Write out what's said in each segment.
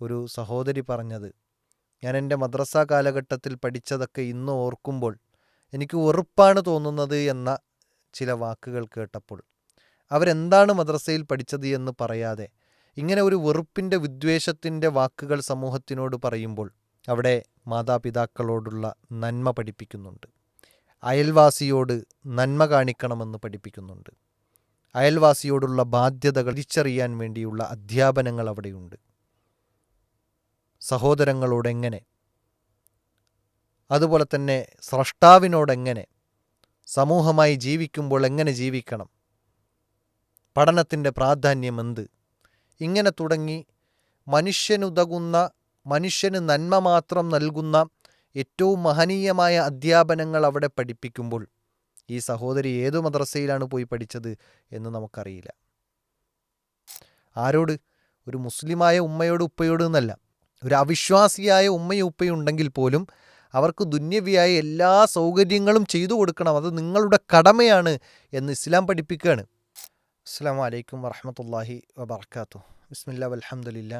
ഒരു സഹോദരി പറഞ്ഞത്. ഞാൻ എന്റെ മദ്രസ കാലഘട്ടത്തിൽ പഠിച്ചതൊക്കെ ഇന്ന് ഓർക്കുമ്പോൾ എനിക്ക് വെറുപ്പാണ് തോന്നുന്നത് എന്ന ചില വാക്കുകൾ കേട്ടപ്പോൾ. അവരെന്താണ് മദ്രസയിൽ പഠിച്ചത് എന്ന് പറയാതെ ഇങ്ങനെ ഒരു വെറുപ്പിന്റെ വിദ്വേഷത്തിന്റെ വാക്കുകൾ സമൂഹത്തിനോട് പറയുമ്പോൾ അവിടെ മാതാപിതാക്കളോടുള്ള നന്മ പഠിപ്പിക്കുന്നുണ്ട്. അയൽവാസിയോട് നന്മ കാണിക്കണമെന്ന് പഠിപ്പിക്കുന്നുണ്ട്. അയൽവാസിയോടുള്ള ബാധ്യതകൾ തിരിച്ചറിയാൻ വേണ്ടിയുള്ള അധ്യാപനങ്ങൾ അവിടെയുണ്ട്. സഹോദരങ്ങളോടെങ്ങനെ? അതുപോലെ തന്നെ സ്രഷ്ടാവിനോടെങ്ങനെ? സമൂഹമായി ജീവിക്കുമ്പോൾ എങ്ങനെ ജീവിക്കണം? പഠനത്തിന്റെ പ്രാധാന്യം എന്ത്? ഇങ്ങനെ തുടങ്ങി മനുഷ്യനുതകുന്ന മനുഷ്യന് നന്മ മാത്രം നൽകുന്ന ഏറ്റവും മഹനീയമായ അധ്യാപനങ്ങൾ അവിടെ പഠിപ്പിക്കുമ്പോൾ ഈ സഹോദരി ഏതു മദ്രസയിലാണ് പോയി പഠിച്ചത് എന്ന് നമുക്കറിയില്ല. ആരോട്? ഒരു മുസ്ലിമായ ഉമ്മയോട് ഉപ്പയോട് എന്നല്ല. ഒരു അവിശ്വാസിയായ ഉമ്മയും ഉപ്പയും ഉണ്ടെങ്കിൽ പോലും അവർക്ക് ദുന്യവിയായ എല്ലാ സൗകര്യങ്ങളും ചെയ്തു കൊടുക്കണം. അത് നിങ്ങളുടെ കടമയാണ് എന്ന് ഇസ്ലാം പഠിപ്പിക്കുകയാണ്. അസ്സാം വലൈക്കും വറഹമത്തല്ലാഹി വബർക്കാത്തു ബിസ്മില്ല വലഹമുല്ല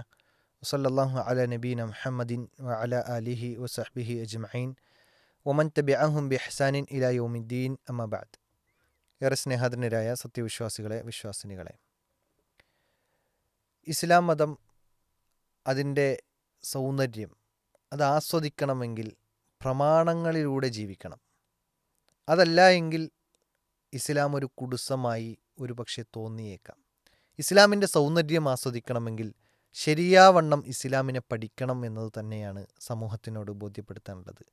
വസല്ലാഹു അല നബീന മുഹമ്മദിൻ വഅല അലിഹി വസഹ്ബിഹി അജ്മഈൻ. ഒമൻ തബിഅഹും ബിഹ്സാനിൻ ഇലാ യൗമിദ്ദീൻ. അമ്മബാദ് ഏറെ സ്നേഹാധനരായ സത്യവിശ്വാസികളെ വിശ്വാസിനികളെ. ഇസ്ലാം മതം അതിന്റെ സൗന്ദര്യം. അത് ആസ്വദിക്കണമെങ്കിൽ പ്രമാണങ്ങളിലൂടെ ജീവിക്കണം. അതല്ല എങ്കിൽ ഇസ്ലാം ഒരു കുടുസമായി ഒരു പക്ഷേ തോന്നിയേക്കാം. ഇസ്ലാമിന്റെ സൗന്ദര്യം ആസ്വദിക്കണമെങ്കിൽ ശരിയാവണ്ണം ഇസ്ലാമിനെ പഠിക്കണം എന്നത് തന്നെയാണ് സമൂഹത്തിനോട് ബോധ്യപ്പെടുത്താനുള്ളത്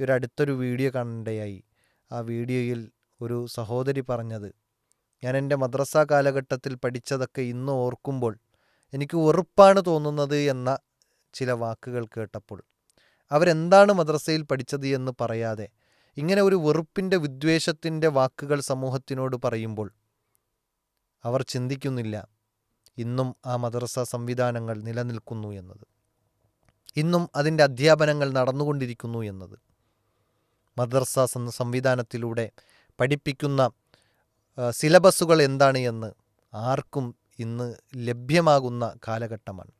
ഈ അടുത്തൊരു വീഡിയോ കണ്ടയായി ആ വീഡിയോയിൽ ഒരു സഹോദരി പറഞ്ഞത് ഞാൻ എന്റെ മദ്രസ കാലഘട്ടത്തിൽ പഠിച്ചതൊക്കെ ഇന്ന് ഓർക്കുമ്പോൾ എനിക്ക് വെറുപ്പാണ് തോന്നുന്നത് എന്ന ചില വാക്കുകൾ കേട്ടപ്പോൾ അവരെന്താണ് മദ്രസയിൽ പഠിച്ചത് എന്ന് പറയാതെ ഇങ്ങനെ ഒരു വെറുപ്പിന്റെ വിദ്വേഷത്തിന്റെ വാക്കുകൾ സമൂഹത്തിനോട് പറയുമ്പോൾ അവർ ചിന്തിക്കുന്നില്ല ഇന്നും ആ മദ്രസ സംവിധാനങ്ങൾ നിലനിൽക്കുന്നു എന്നത്. ഇന്നും അതിന്റെ അധ്യാപനങ്ങൾ നടന്നുകൊണ്ടിരിക്കുന്നു എന്നത്. മദ്രസ സംവിധാനത്തിലൂടെ പഠിപ്പിക്കുന്ന സിലബസുകൾ എന്താണ് എന്ന് ആർക്കും ഇന്ന് ലഭ്യമാകുന്ന കാലഘട്ടമാണ്.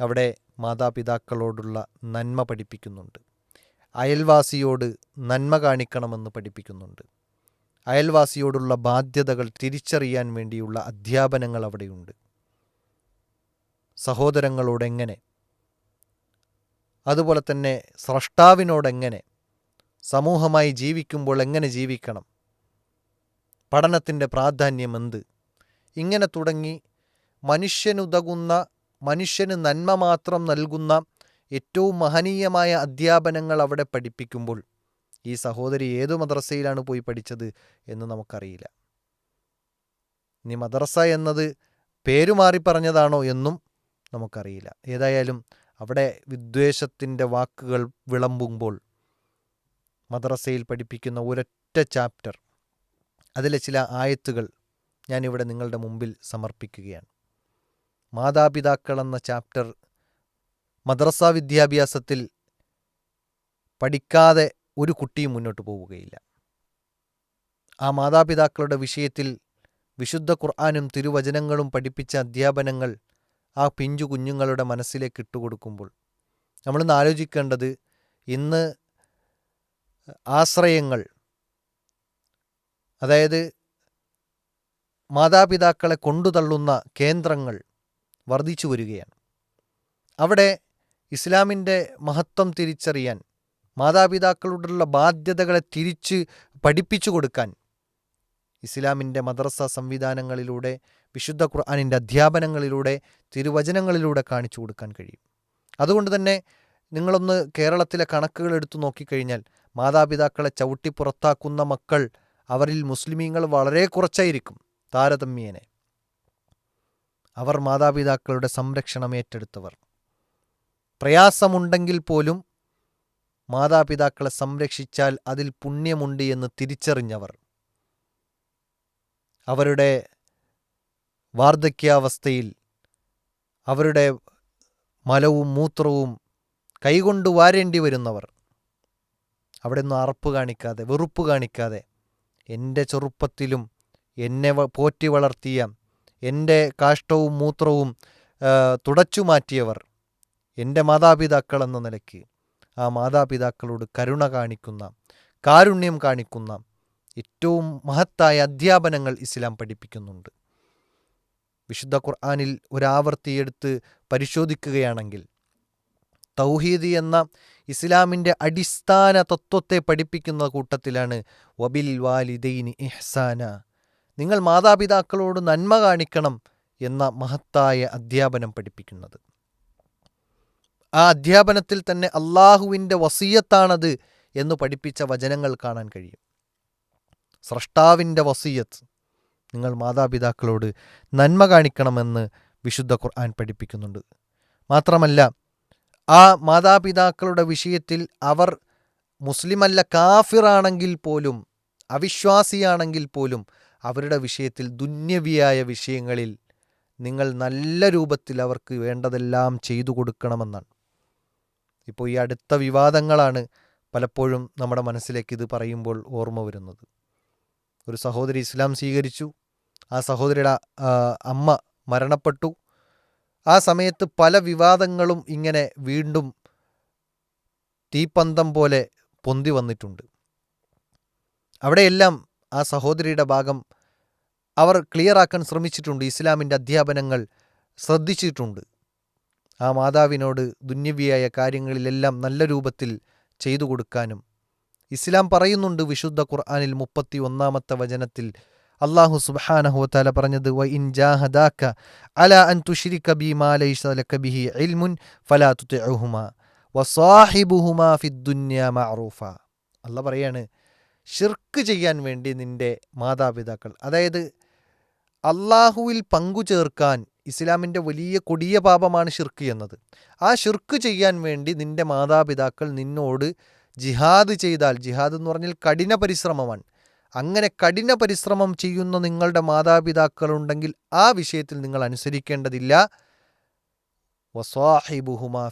അവിടെ മാതാപിതാക്കളോടുള്ള നന്മ പഠിപ്പിക്കുന്നുണ്ട്. അയൽവാസിയോട് നന്മ കാണിക്കണമെന്ന് പഠിപ്പിക്കുന്നുണ്ട്. അയൽവാസിയോടുള്ള ബാധ്യതകൾ തിരിച്ചറിയാൻ വേണ്ടിയുള്ള അധ്യാപനങ്ങൾ അവിടെയുണ്ട്. സഹോദരങ്ങളോടെങ്ങനെ? അതുപോലെ തന്നെ സ്രഷ്ടാവിനോടെങ്ങനെ? സമൂഹമായി ജീവിക്കുമ്പോൾ എങ്ങനെ ജീവിക്കണം? പഠനത്തിന്റെ പ്രാധാന്യം എന്ത്? ഇങ്ങനെ തുടങ്ങി മനുഷ്യനുതകുന്ന മനുഷ്യന് നന്മ മാത്രം നൽകുന്ന ഏറ്റവും മഹനീയമായ അധ്യാപനങ്ങൾ അവിടെ പഠിപ്പിക്കുമ്പോൾ ഈ സഹോദരി ഏതു മദ്രസയിലാണ് പോയി പഠിച്ചത് എന്ന് നമുക്കറിയില്ല. ഇനി മദ്രസ എന്നത് പേരുമാറി പറഞ്ഞതാണോ എന്നും നമുക്കറിയില്ല. ഏതായാലും അവിടെ വിദ്വേഷത്തിന്റെ വാക്കുകൾ വിളമ്പുമ്പോൾ മദ്രസയിൽ പഠിപ്പിക്കുന്ന ഒരൊറ്റ ചാപ്റ്റർ അതിലെ ചില ആയത്തുകൾ ഞാനിവിടെ നിങ്ങളുടെ മുമ്പിൽ സമർപ്പിക്കുകയാണ്. മാതാപിതാക്കൾ എന്ന ചാപ്റ്റർ മദ്രസ വിദ്യാഭ്യാസത്തിൽ പഠിക്കാതെ ഒരു കുട്ടിയും മുന്നോട്ട് പോവുകയില്ല. ആ മാതാപിതാക്കളുടെ വിഷയത്തിൽ വിശുദ്ധ ഖുർആാനും തിരുവചനങ്ങളും പഠിപ്പിച്ച അധ്യാപനങ്ങൾ ആ പിഞ്ചു കുഞ്ഞുങ്ങളുടെ മനസ്സിലേക്ക് ഇട്ടുകൊടുക്കുമ്പോൾ നമ്മളിന്ന് ആലോചിക്കേണ്ടത് ഇന്ന് ആശ്രയങ്ങൾ അതായത് മാതാപിതാക്കളെ കൊണ്ടുതള്ളുന്ന കേന്ദ്രങ്ങൾ വർദ്ധിച്ചു വരികയാണ്. അവിടെ ഇസ്ലാമിന്റെ മഹത്വം തിരിച്ചറിയാൻ മാതാപിതാക്കളോടുള്ള ബാധ്യതകളെ തിരിച്ച് പഠിപ്പിച്ചു കൊടുക്കാൻ ഇസ്ലാമിന്റെ മദ്രസ സംവിധാനങ്ങളിലൂടെ വിശുദ്ധ ഖുർആാനിന്റെ അധ്യാപനങ്ങളിലൂടെ തിരുവചനങ്ങളിലൂടെ കാണിച്ചു കൊടുക്കാൻ കഴിയും. അതുകൊണ്ട് തന്നെ നിങ്ങളൊന്ന് കേരളത്തിലെ കണക്കുകൾ എടുത്തു നോക്കിക്കഴിഞ്ഞാൽ മാതാപിതാക്കളെ ചവിട്ടി പുറത്താക്കുന്ന മക്കൾ അവരിൽ മുസ്ലിമീങ്ങൾ വളരെ കുറച്ചായിരിക്കും താരതമ്യേനെ. അവർ മാതാപിതാക്കളുടെ സംരക്ഷണം ഏറ്റെടുത്തവർ. പ്രയാസമുണ്ടെങ്കിൽ പോലും മാതാപിതാക്കളെ സംരക്ഷിച്ചാൽ അതിൽ പുണ്യമുണ്ട് എന്ന് തിരിച്ചറിഞ്ഞവർ. അവരുടെ വാർദ്ധക്യാവസ്ഥയിൽ അവരുടെ മലവും മൂത്രവും കൈകൊണ്ട് വാരേണ്ടി വരുന്നവർ. അവിടെ നിന്ന് അറപ്പ് കാണിക്കാതെ വെറുപ്പ് കാണിക്കാതെ എന്റെ ചെറുപ്പത്തിലും എന്നെ പോറ്റി വളർത്തിയ എന്റെ കാഷ്ടവും മൂത്രവും തുടച്ചു മാറ്റിയവർ എന്റെ മാതാപിതാക്കൾ എന്ന നിലയ്ക്ക് ആ മാതാപിതാക്കളോട് കരുണ കാണിക്കുന്ന കാരുണ്യം കാണിക്കുന്ന ഏറ്റവും മഹത്തായ അധ്യാപനങ്ങൾ ഇസ്ലാം പഠിപ്പിക്കുന്നുണ്ട്. വിശുദ്ധ ഖുർആാനിൽ ഒരാവർത്തിയെടുത്ത് പരിശോധിക്കുകയാണെങ്കിൽ തൗഹീദ് എന്ന ഇസ്ലാമിന്റെ അടിസ്ഥാന തത്വത്തെ പഠിപ്പിക്കുന്ന കൂട്ടത്തിലാണ് വബിൽ വാലിദൈനി ഇഹ്സാന നിങ്ങൾ മാതാപിതാക്കളോട് നന്മ കാണിക്കണം എന്ന മഹത്തായ അധ്യാപനം പഠിപ്പിക്കുന്നത്. ആ അധ്യാപനത്തിൽ തന്നെ അള്ളാഹുവിന്റെ വസീയത്താണത് എന്ന് പഠിപ്പിച്ച വചനങ്ങൾ കാണാൻ കഴിയും. സ്രഷ്ടാവിന്റെ വസീയത്ത് നിങ്ങൾ മാതാപിതാക്കളോട് നന്മ കാണിക്കണമെന്ന് വിശുദ്ധ ഖുർആൻ പഠിപ്പിക്കുന്നുണ്ട്. മാത്രമല്ല ആ മാതാപിതാക്കളുടെ വിഷയത്തിൽ അവർ മുസ്ലിമല്ല കാഫിറാണെങ്കിൽ പോലും അവിശ്വാസിയാണെങ്കിൽ പോലും അവരുടെ വിഷയത്തിൽ ദുന്യവിയായ വിഷയങ്ങളിൽ നിങ്ങൾ നല്ല രൂപത്തിൽ അവർക്ക് വേണ്ടതെല്ലാം ചെയ്തു കൊടുക്കണമെന്നാണ്. ഇപ്പോൾ ഈ അടുത്ത വിവാദങ്ങളാണ് പലപ്പോഴും നമ്മുടെ മനസ്സിലേക്ക് ഇത് പറയുമ്പോൾ ഓർമ്മ വരുന്നത്. ഒരു സഹോദരി ഇസ്ലാം സ്വീകരിച്ചു. ആ സഹോദരിയുടെ അമ്മ മരണപ്പെട്ടു. ആ സമയത്ത് പല വിവാദങ്ങളും ഇങ്ങനെ വീണ്ടും തീപ്പന്തം പോലെ പൊന്തി വന്നിട്ടുണ്ട്. അവിടെയെല്ലാം ആ സഹോദരിയുടെ ഭാഗം അവർ ക്ലിയറാക്കാൻ ശ്രമിച്ചിട്ടുണ്ട്. ഇസ്ലാമിന്റെ അധ്യാപനങ്ങൾ ശ്രദ്ധിച്ചിട്ടുണ്ട്. ആ മാതാവിനോട് ദുന്യവിയായ കാര്യങ്ങളിലെല്ലാം നല്ല രൂപത്തിൽ ചെയ്തു കൊടുക്കാനും. ഇസ്ലാം പറയുന്നുണ്ട് വിശുദ്ധ ഖുർആാനിൽ മുപ്പത്തി ഒന്നാമത്തെ വചനത്തിൽ അള്ളാഹു സുബ്ഹാനഹു തആല പറഞ്ഞത് വ ഇൻ ജാഹദാക്ക അല അൻ തുഷിരി ബി മാ ലൈസ ലക ബിഹി ഇൽമുൻ ഫലാ തുതിഉഹുമാ വസാഹിബുഹുമാ ഫിദ്ദുന്യ മഅറൂഫ. അല്ല പറയാണ് ഷിർക്ക് ചെയ്യാൻ വേണ്ടി നിന്റെ മാതാപിതാക്കൾ അതായത് അള്ളാഹുവിൽ പങ്കുചേർക്കാൻ ഇസ്ലാമിന്റെ വലിയ കൊടിയ പാപമാണ് ഷിർക്ക് എന്നത്. ആ ഷിർക്ക് ചെയ്യാൻ വേണ്ടി നിന്റെ മാതാപിതാക്കൾ നിന്നോട് ജിഹാദ് ചെയ്താൽ ജിഹാദ് എന്ന് പറഞ്ഞാൽ കഠിന പരിശ്രമമാണ്. അങ്ങനെ കഠിന പരിശ്രമം ചെയ്യുന്ന നിങ്ങളുടെ മാതാപിതാക്കളുണ്ടെങ്കിൽ ആ വിഷയത്തിൽ നിങ്ങൾ അനുസരിക്കേണ്ടതില്ല. വസാഹിബുഹുമാ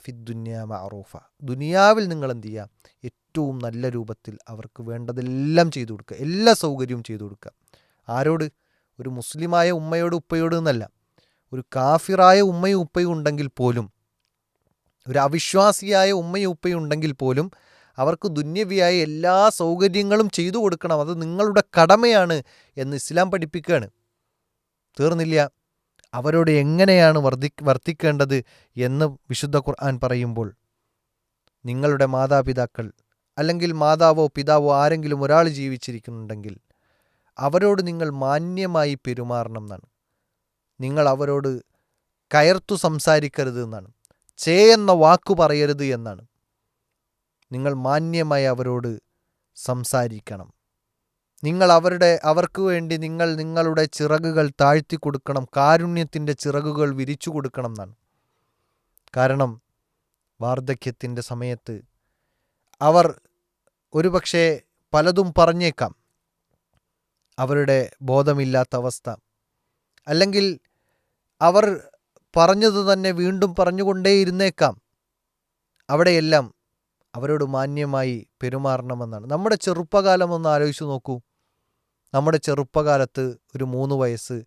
മഅറൂഫ. ദുനിയാവിൽ നിങ്ങൾ എന്ത് ചെയ്യുക? ഏറ്റവും നല്ല രൂപത്തിൽ അവർക്ക് വേണ്ടതെല്ലാം ചെയ്തു കൊടുക്കുക. എല്ലാ സൗകര്യവും ചെയ്തു കൊടുക്കുക. ആരോട്? ഒരു മുസ്ലിമായ ഉമ്മയോട് ഉപ്പയോട് എന്നല്ല ഒരു കാഫിറായ ഉമ്മയും ഉപ്പയും ഉണ്ടെങ്കിൽ പോലും ഒരു അവിശ്വാസിയായ ഉമ്മയും ഉപ്പയും ഉണ്ടെങ്കിൽ പോലും അവർക്ക് ദുന്യവിയായ എല്ലാ സൗകര്യങ്ങളും ചെയ്തു കൊടുക്കണം. അത് നിങ്ങളുടെ കടമയാണ് എന്ന് ഇസ്ലാം പഠിപ്പിക്കുകയാണ്. തീർന്നില്ല. അവരോട് എങ്ങനെയാണ് വർദ്ധി വർത്തിക്കേണ്ടത് എന്ന് വിശുദ്ധ ഖുർആൻ പറയുമ്പോൾ നിങ്ങളുടെ മാതാപിതാക്കൾ അല്ലെങ്കിൽ മാതാവോ പിതാവോ ആരെങ്കിലും ഒരാൾ ജീവിച്ചിരിക്കുന്നുണ്ടെങ്കിൽ അവരോട് നിങ്ങൾ മാന്യമായി പെരുമാറണം എന്നാണ്. നിങ്ങൾ അവരോട് കയർത്തു സംസാരിക്കരുത് എന്നാണ്. ചേ എന്ന വാക്കു പറയരുത് എന്നാണ്. നിങ്ങൾ മാന്യമായി അവരോട് സംസാരിക്കണം. നിങ്ങൾ അവരുടെ അവർക്ക് വേണ്ടി നിങ്ങൾ നിങ്ങളുടെ ചിറകുകൾ താഴ്ത്തി കൊടുക്കണം കാരുണ്യത്തിന്റെ ചിറകുകൾ വിരിച്ചു കൊടുക്കണം എന്നാണ്. കാരണം വാർദ്ധക്യത്തിന്റെ സമയത്ത് അവർ ഒരുപക്ഷെ പലതും പറഞ്ഞേക്കാം. അവരുടെ ബോധമില്ലാത്ത അവസ്ഥ. അല്ലെങ്കിൽ അവർ പറഞ്ഞത് തന്നെ വീണ്ടും പറഞ്ഞുകൊണ്ടേയിരുന്നേക്കാം. അവിടെയെല്ലാം അവരോട് മാന്യമായി പെരുമാറണമെന്നാണ്. നമ്മുടെ ചെറുപ്പകാലം ഒന്ന് ആലോചിച്ച് നോക്കൂ. നമ്മുടെ ചെറുപ്പകാലത്ത് ഒരു മൂന്ന് വയസ്സ്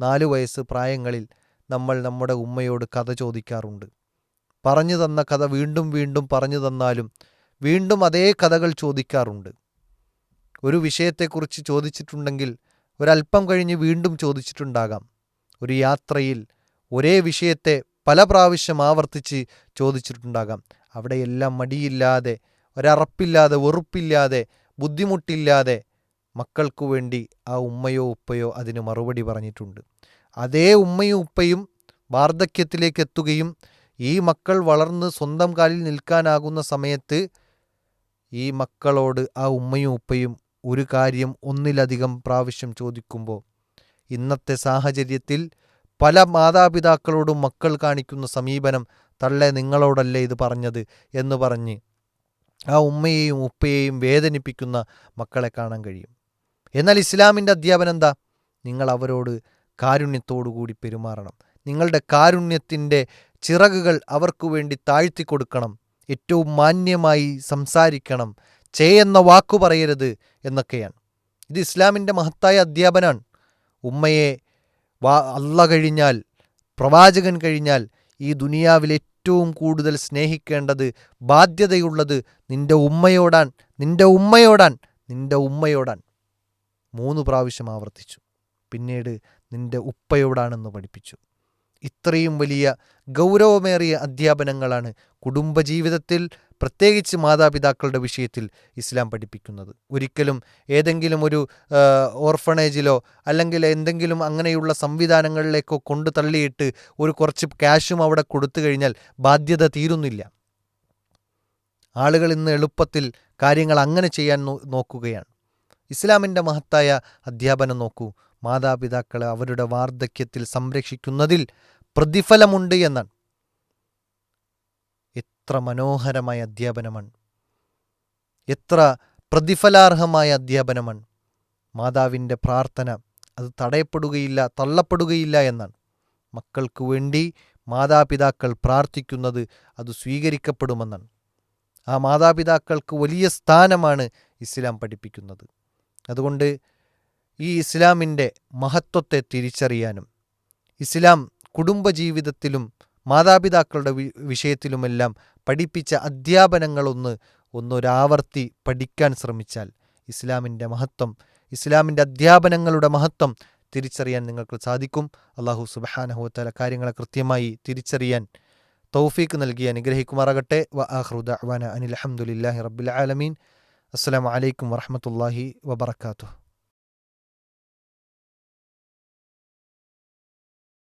നാല് വയസ്സ് പ്രായങ്ങളിൽ നമ്മൾ നമ്മുടെ ഉമ്മയോട് കഥ ചോദിക്കാറുണ്ട്. പറഞ്ഞു തന്ന കഥ വീണ്ടും വീണ്ടും പറഞ്ഞു തന്നാലും വീണ്ടും അതേ കഥകൾ ചോദിക്കാറുണ്ട്. ഒരു വിഷയത്തെക്കുറിച്ച് ചോദിച്ചിട്ടുണ്ടെങ്കിൽ ഒരല്പം കഴിഞ്ഞ് വീണ്ടും ചോദിച്ചിട്ടുണ്ടാകാം. ഒരു യാത്രയിൽ ഒരേ വിഷയത്തെ പല പ്രാവശ്യം ആവർത്തിച്ച് ചോദിച്ചിട്ടുണ്ടാകാം. അവിടെയെല്ലാം മടിയില്ലാതെ ഒരറപ്പില്ലാതെ വെറുപ്പില്ലാതെ ബുദ്ധിമുട്ടില്ലാതെ മക്കൾക്കു വേണ്ടി ആ ഉമ്മയോ ഉപ്പയോ അതിന് മറുപടി പറഞ്ഞിട്ടുണ്ട്. അതേ ഉമ്മയും ഉപ്പയും വാർദ്ധക്യത്തിലേക്ക് എത്തുകയും ഈ മക്കൾ വളർന്ന് സ്വന്തം കാലിൽ നിൽക്കാനാകുന്ന സമയത്ത് ഈ മക്കളോട് ആ ഉമ്മയും ഉപ്പയും ഒരു കാര്യം ഒന്നിലധികം പ്രാവശ്യം ചോദിക്കുമ്പോൾ ഇന്നത്തെ സാഹചര്യത്തിൽ പല മാതാപിതാക്കളോടും മക്കൾ കാണിക്കുന്ന സമീപനം തള്ളെ നിങ്ങളോടല്ലേ ഇത് പറഞ്ഞത് എന്ന് പറഞ്ഞ് ആ ഉമ്മയെയും ഉപ്പയെയും വേദനിപ്പിക്കുന്ന മക്കളെ കാണാൻ കഴിയും. എന്നാൽ ഇസ്ലാമിന്റെ അധ്യാപനം എന്താ? നിങ്ങൾ അവരോട് കാരുണ്യത്തോടുകൂടി പെരുമാറണം. നിങ്ങളുടെ കാരുണ്യത്തിന്റെ ചിറകുകൾ അവർക്കു വേണ്ടി താഴ്ത്തി കൊടുക്കണം. ഏറ്റവും മാന്യമായി സംസാരിക്കണം. ചെയ്യുന്ന വാക്കു പറയരുത് എന്നൊക്കെയാണ്. ഇത് ഇസ്ലാമിന്റെ മഹത്തായ അധ്യാപനാണ്. ഉമ്മയെ വാ അല്ല കഴിഞ്ഞാൽ പ്രവാചകൻ കഴിഞ്ഞാൽ ഈ ദുനിയാവിൽ ഏറ്റവും കൂടുതൽ സ്നേഹിക്കേണ്ടത് ബാധ്യതയുള്ളത് നിന്റെ ഉമ്മയോടാൻ നിന്റെ ഉമ്മയോടാൻ നിന്റെ ഉമ്മയോടാൻ മൂന്ന് പ്രാവശ്യം ആവർത്തിച്ചു. പിന്നീട് നിന്റെ ഉപ്പയോടാണെന്ന് പഠിപ്പിച്ചു. ഇത്രയും വലിയ ഗൗരവമേറിയ അധ്യാപനങ്ങളാണ് കുടുംബജീവിതത്തിൽ പ്രത്യേകിച്ച് മാതാപിതാക്കളുടെ വിഷയത്തിൽ ഇസ്ലാം പഠിപ്പിക്കുന്നത്. ഒരിക്കലും ഏതെങ്കിലും ഒരു ഓർഫണേജിലോ അല്ലെങ്കിൽ എന്തെങ്കിലും അങ്ങനെയുള്ള സംവിധാനങ്ങളിലേക്കോ കൊണ്ടു തള്ളിയിട്ട് ഒരു കുറച്ച് ക്യാഷും അവിടെ കൊടുത്തു കഴിഞ്ഞാൽ ബാധ്യത തീരുന്നില്ല. ആളുകൾ ഇന്ന് എളുപ്പത്തിൽ കാര്യങ്ങൾ അങ്ങനെ ചെയ്യാൻ നോക്കുകയാണ്. ഇസ്ലാമിന്റെ മഹത്തായ അധ്യാപനം നോക്കൂ. മാതാപിതാക്കളെ അവരുടെ വാർദ്ധക്യത്തിൽ സംരക്ഷിക്കുന്നതിൽ പ്രതിഫലമുണ്ട് എന്നാണ്. എത്ര മനോഹരമായ അധ്യാപനമാണ്. എത്ര പ്രതിഫലാർഹമായ അധ്യാപനമാണ്. മാതാവിന്റെ പ്രാർത്ഥന അത് തടയപ്പെടുകയില്ല തള്ളപ്പെടുകയില്ല എന്നാണ്. മക്കൾക്ക് വേണ്ടി മാതാപിതാക്കൾ പ്രാർത്ഥിക്കുന്നത് അത് സ്വീകരിക്കപ്പെടുമെന്നാണ്. ആ മാതാപിതാക്കൾക്ക് വലിയ സ്ഥാനമാണ് ഇസ്ലാം പഠിപ്പിക്കുന്നത്. അതുകൊണ്ട് ഈ ഇസ്ലാമിന്റെ മഹത്വത്തെ തിരിച്ചറിയാനും ഇസ്ലാം കുടുംബജീവിതത്തിലും മാതാപിതാക്കളുടെ വിഷയത്തിലുമെല്ലാം പഠിപ്പിച്ച അധ്യാപനങ്ങളൊന്ന് ഒന്നൊരാവർത്തി പഠിക്കാൻ ശ്രമിച്ചാൽ ഇസ്ലാമിന്റെ മഹത്വം ഇസ്ലാമിന്റെ അധ്യാപനങ്ങളുടെ മഹത്വം തിരിച്ചറിയാൻ നിങ്ങൾക്ക് സാധിക്കും. അള്ളാഹു സുബാനഹുത്തല കാര്യങ്ങളെ കൃത്യമായി തിരിച്ചറിയാൻ തൗഫീക്ക് നൽകി അനുഗ്രഹിക്കുമാറാകട്ടെ. വ ആഹ്റുദ അനിൽ അഹമ്മദില്ലാഹി റബ്ബിൽ ആലമീൻ. അസ്സലാമു അലൈക്കും വറഹമത്തല്ലാഹി വബർക്കാത്തു